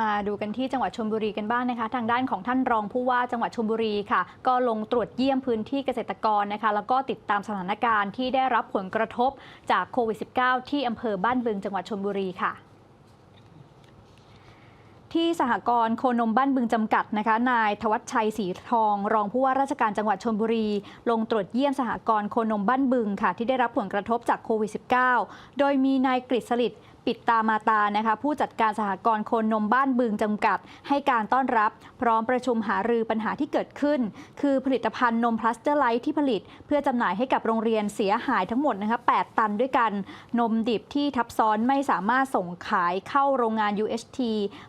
มาดูกันที่จังหวัดชลบุรีกันบ้างนะคะ ทางด้านของท่านรองผู้ว่าจังหวัดชลบุรีค่ะ ก็ลงตรวจเยี่ยมพื้นที่เกษตรกรนะคะ แล้วก็ติดตามสถานการณ์ที่ได้รับผลกระทบจากโควิด -19 ที่อำเภอบ้านบึงจังหวัดชลบุรีค่ะที่สหกรณ์โคนมบ้านบึงจำกัดนะคะนายทวัชชัยศรีทอง รองผู้ว่าราชการจังหวัดชลบุรี ลงตรวจเยี่ยมสหกรณ์โคนมบ้านบึงค่ะ ที่ได้รับผลกระทบจากโควิด -19 โดยมีนายกฤษลิตปิดตามาตานะคะผู้จัดการสหกรณ์โคนมบ้านบึงจำกัด ให้การต้อนรับ พร้อมประชุมหารือปัญหาที่เกิดขึ้น คือผลิตภัณฑ์นมพลัสเตอร์ไลท์ที่ผลิต เพื่อจำหน่ายให้กับโรงเรียนเสียหายทั้งหมดนะคะ8ตันด้วยกัน นมดิบที่ทับซ้อนไม่สามารถส่งขายเข้าโรงงาน UHT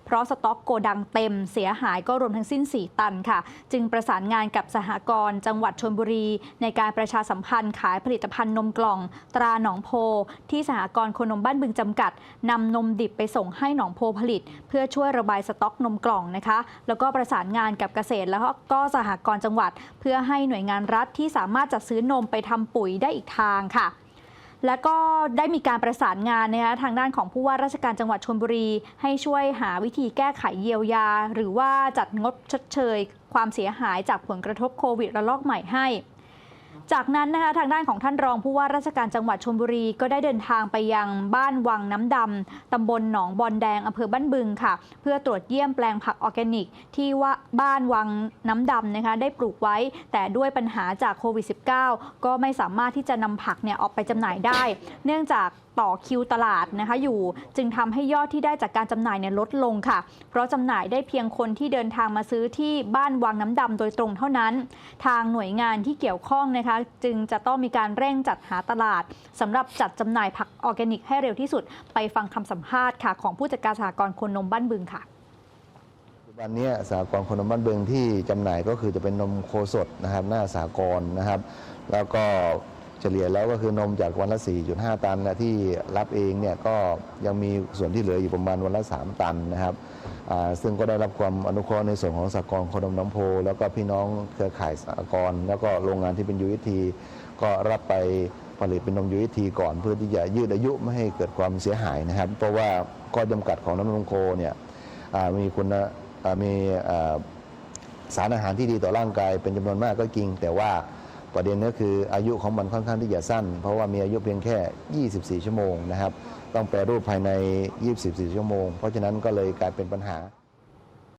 เพราะสต็อกโกดังเต็มเสียหายก็รวมทั้งสิ้น 4 ตันค่ะ จึงประสานงานกับสหกรณ์จังหวัดชลบุรี ในการประชาสัมพันธ์ขายผลิตภัณฑ์นมกล่อง ตราหนองโพ ที่สหกรณ์โคนมบ้านบึงจำกัดนำนมดิบไปส่งให้หนองโพผลิต เพื่อช่วยระบายสต็อกนมกล่องนะคะ แล้วก็ประสานงานกับเกษตรแล้วก็สหกรณ์จังหวัด เพื่อให้หน่วยงานรัฐที่สามารถจัดซื้อนมไปทำปุ๋ยได้อีกทางค่ะและก็ได้มีการประสานงานนะคะทางด้านของผู้ว่าราชการจังหวัดชลบุรี ให้ช่วยหาวิธีแก้ไขเยียวยา หรือว่าจัดงบชดเชย ความเสียหายจากผลกระทบโควิดระลอกใหม่ให้ จากนั้นนะคะทางด้านของท่านรองผู้ว่าราชการจังหวัดชลบุรีก็ได้เดินทางไปยังบ้านวังน้ำดำตำบลหนองบอนแดงอำเภอบ้านบึงค่ะ เพื่อตรวจเยี่ยมแปลงผักออร์แกนิก ที่ว่าบ้านวังน้ำดำนะคะได้ปลูกไว้ แต่ด้วยปัญหาจากโควิด -19 ก็ไม่สามารถที่จะนำผักเนี่ยออกไปจำหน่ายได้ เนื่องจากต่อคิวตลาดนะคะอยู่จึงทำให้ยอดที่ได้จากการจำหน่ายเนี่ยลดลงค่ะ เพราะจำหน่ายได้เพียงคนที่เดินทางมาซื้อที่บ้านวังน้ำดำโดยตรงเท่านั้น ทางหน่วยงานที่เกี่ยวข้องนะคะจึงจะต้องมีการเร่งจัดหาตลาดสำหรับจัดจำหน่ายผักออร์แกนิกให้เร็วที่สุด ไปฟังคำสัมภาษณ์ค่ะของผู้จัดการสหกรณ์คนนมบ้านบึงค่ะปัจจุบันนี้สหกรณ์คนนมบ้านเบืองที่จำหน่ายก็คือจะเป็นนมโคสดนะครับหน้าสหกรณ์นะครับ แล้วก็ เฉลี่ยแล้วก็คือนมจากวันละ 4.5 ตันและที่รับเองเนี่ยก็ยังมีส่วนที่เหลืออยู่ประมาณวันละ 3 ตันนะครับซึ่งก็ได้รับความอนุเคราะห์ในส่วนของสหกรคนมน้ำโพ แล้วก็พี่น้องเครือข่ายสหกรแล้วก็โรงงานที่เป็นยู t ก็รับไปผลิตเป็นนมยู t ก่อนเพื่อที่จะยืดอายุไม่ให้เกิดความเสียหายนะครับ เพราะว่าข้อจำกัดของน้ำนมโคเนี่ยมีคุณมีสารอาหารที่ดีต่อร่างกายเป็นจำนวนมากก็จริง แต่ว่า ประเด็นก็คืออายุของมันค่อนข้างที่จะสั้น เพราะว่ามีอายุเพียงแค่ 24 ชั่วโมงนะครับ ต้องแปรรูปภายใน 24 ชั่วโมง เพราะฉะนั้นก็เลยกลายเป็นปัญหา